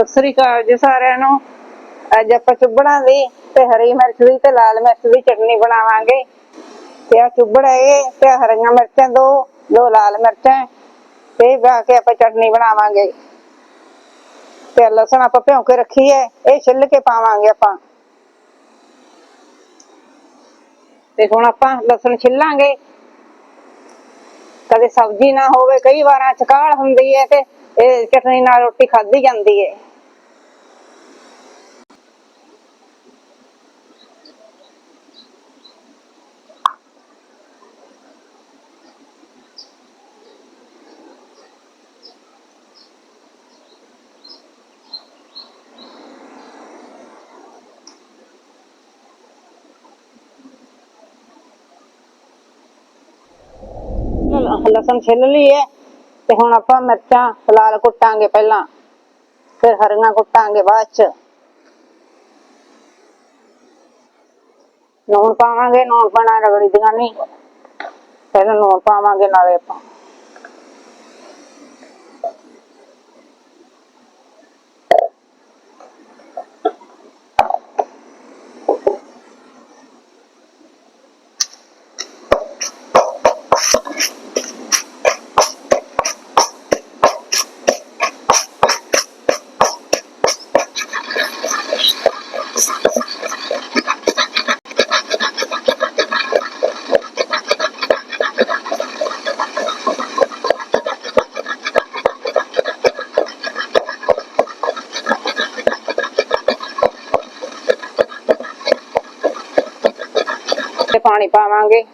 ਸਤਿ ਸ੍ਰੀ ਅਕਾਲ ਜੀ ਸਾਰਿਆਂ ਨੂੰ। ਅੱਜ ਆਪਾਂ ਚੁੱਬੜਾਂ ਦੀ ਤੇ ਹਰੀ ਮਿਰਚ ਦੀ ਤੇ ਲਾਲ ਮਿਰਚ ਦੀ ਚਟਨੀ ਬਣਾਵਾਂਗੇ। ਤੇ ਆ ਚੁੱਬੜ ਹੈਗੇ ਤੇ ਹਰੀਆਂ ਮਿਰਚਾਂ ਦੋ ਦੋ ਲਾਲ ਮਿਰਚਾਂ। ਤੇ ਪਾ ਕੇ ਆਪਾਂ ਚਟਨੀ ਬਣਾਵਾਂਗੇ। ਤੇ ਲਸਣ ਆਪਾਂ ਭਿਉਂ ਕੇ ਰੱਖੀ ਹੈ ਇਹ ਛਿੱਲ ਕੇ ਪਾਵਾਂਗੇ ਆਪਾਂ। ਤੇ ਹੁਣ ਆਪਾਂ ਲਸਣ ਛਿੱਲਾਂਗੇ। ਕਦੇ ਸਬਜ਼ੀ ਨਾ ਹੋਵੇ, ਕਈ ਵਾਰਾਂ ਚਕਾਲ ਹੁੰਦੀ ਹੈ ਤੇ ਇਹ ਚਟਨੀ ਨਾਲ ਰੋਟੀ ਖਾਧੀ ਜਾਂਦੀ ਹੈ ਲਸਣ ਛਿੱਲ ਲਈ ਤੇ ਹੁਣ ਆਪਾਂ ਮਿਰਚਾਂ ਲਾਲ ਕੁੱਟਾਂਗੇ ਪਹਿਲਾਂ, ਫਿਰ ਹਰੀਆਂ ਕੁੱਟਾਂਗੇ ਬਾਅਦ ਚ। ਨੂਣ ਪਾਵਾਂਗੇ, ਨੂਣ ਪਾਣਾ ਰਗੜੀ ਦੀਆਂ ਨਹੀਂ ਪਹਿਲਾਂ ਨੂਣ ਪਾਵਾਂਗੇ ਨਾਲੇ ਆਪਾਂ। ਤੇ ਪਾਣੀ ਪਾਵਾਂਗੇ।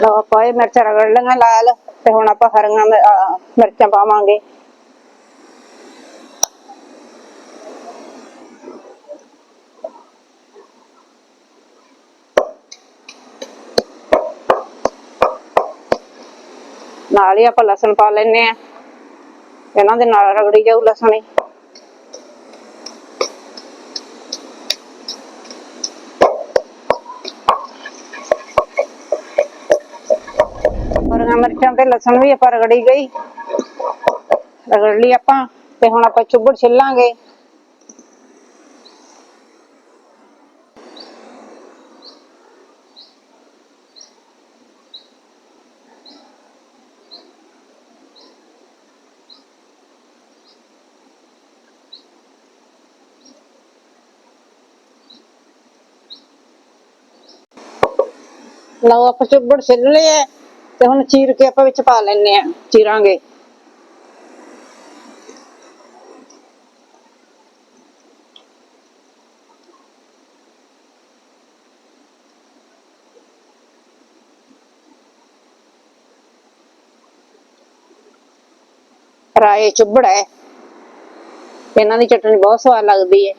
ਲਓ ਆਪਾਂ ਇਹ ਮਿਰਚਾਂ ਰਗੜ ਲਈਆਂ ਲਾਲ, ਤੇ ਹੁਣ ਆਪਾਂ ਹਰੀਆਂ ਮਿਰਚਾਂ ਪਾਵਾਂਗੇ। ਨਾਲ ਹੀ ਆਪਾਂ ਲਸਣ ਪਾ ਲੈਨੇ ਆ ਇਹਨਾਂ ਦੇ ਨਾਲ ਰਗੜੀ ਜਾਊ ਲਸਣ ਹੀ। ਹਰੀਆਂ ਮਿਰਚਾਂ ਤੇ ਲਸਣ ਵੀ ਆਪਾਂ ਰਗੜੀ ਗਈ। ਰਗੜ ਲਈ ਆਪਾਂ ਤੇ ਹੁਣ ਆਪਾਂ ਚੁੱਬੜ ਛਿੱਲਾਂਗੇ। ਲਓ ਆਪਾਂ ਚੁੱਬੜ ਛਿੱਲ ਲਏ ਤੇ ਹੁਣ ਚੀਰ ਕੇ ਆਪਾਂ ਵਿੱਚ ਪਾ ਲੈਨੇ ਆ, ਚੀਰਾਂਗੇ। ਰਾਏ ਚੁੱਬੜ ਹੈ। ਇਹਨਾਂ ਦੀ ਚਟਨੀ ਬਹੁਤ ਸਵਾਦ ਲੱਗਦੀ ਹੈ।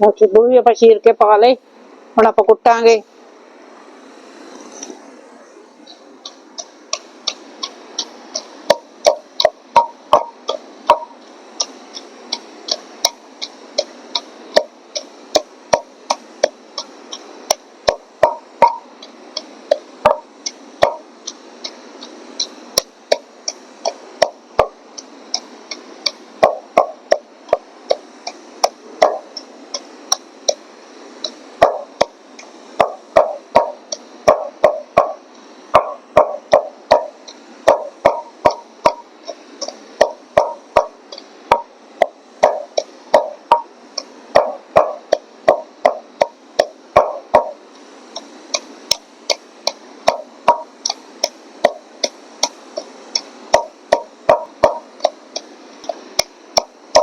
ਉਹ ਵੀ ਆਪਾਂ ਚੀਰ ਕੇ ਪਾ ਲਏ ਹੁਣ ਆਪਾਂ ਕੁੱਟਾਂਗੇ।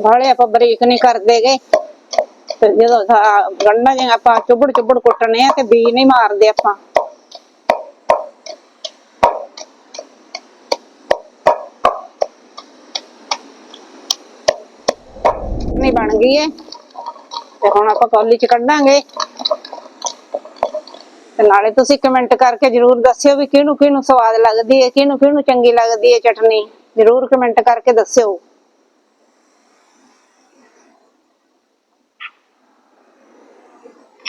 ਬਾਲੇ ਆਪਾਂ ਬਰੀਕ ਨਹੀਂ ਕਰਦੇਗੇ ਤੇ ਜਦੋਂ ਸਾ- ਗੰਢਾਂ ਆਪਾਂ ਚੁੱਬੜ ਚੁੱਬੜ ਕੁੱਟਣੇ ਆ ਤੇ ਬੀ ਨਹੀਂ ਮਾਰਦੇ ਆਪਾਂ। ਨਹੀਂ ਬਣ ਗਈ ਏ। ਤੇ ਹੁਣ ਆਪਾਂ ਕੌਲੀ ਚ ਕੱਢਾਂਗੇ। ਤੇ ਨਾਲੇ ਤੁਸੀਂ ਕਮੈਂਟ ਕਰਕੇ ਜਰੂਰ ਦੱਸਿਓ ਵੀ ਕਿਹਨੂੰ ਕਿਹਨੂੰ ਸਵਾਦ ਲੱਗਦੀ ਹੈ ਕਿਹਨੂੰ ਕਿਹਨੂੰ ਚੰਗੀ ਲੱਗਦੀ ਹੈ ਚਟਨੀ। ਜਰੂਰ ਕਮੈਂਟ ਕਰਕੇ ਦੱਸਿਓ।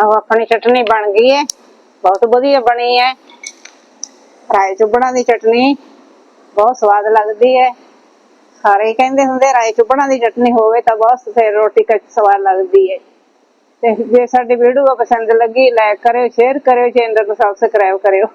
ਲਓ ਆਪਣੀ ਚਟਨੀ ਬਣ ਗਈ ਹੈ। ਬਹੁਤ ਵਧੀਆ ਬਣੀ ਹੈ। ਰਾਏ ਚੁੱਬੜਾਂ ਦੀ ਚਟਨੀ ਬਹੁਤ ਸਵਾਦ ਲੱਗਦੀ ਹੈ। ਸਾਰੇ ਕਹਿੰਦੇ ਹੁੰਦੇ, ਰਾਏ ਚੁੱਬੜਾਂ ਦੀ ਚਟਨੀ ਹੋਵੇ ਤਾਂ ਬਹੁਤ ਫਿਰ ਰੋਟੀ ਕੱਚ ਸਵਾਦ ਲੱਗਦੀ ਹੈ। ਤੇ ਜੇ ਸਾਡੀ ਵੀਡੀਓ ਪਸੰਦ ਲੱਗੀ ਲਾਈਕ ਕਰਿਓ ਸ਼ੇਅਰ ਕਰਿਓ ਚੈਨਲ ਨੂੰ ਸਬਸਕ੍ਰਾਈਬ ਕਰਿਓ।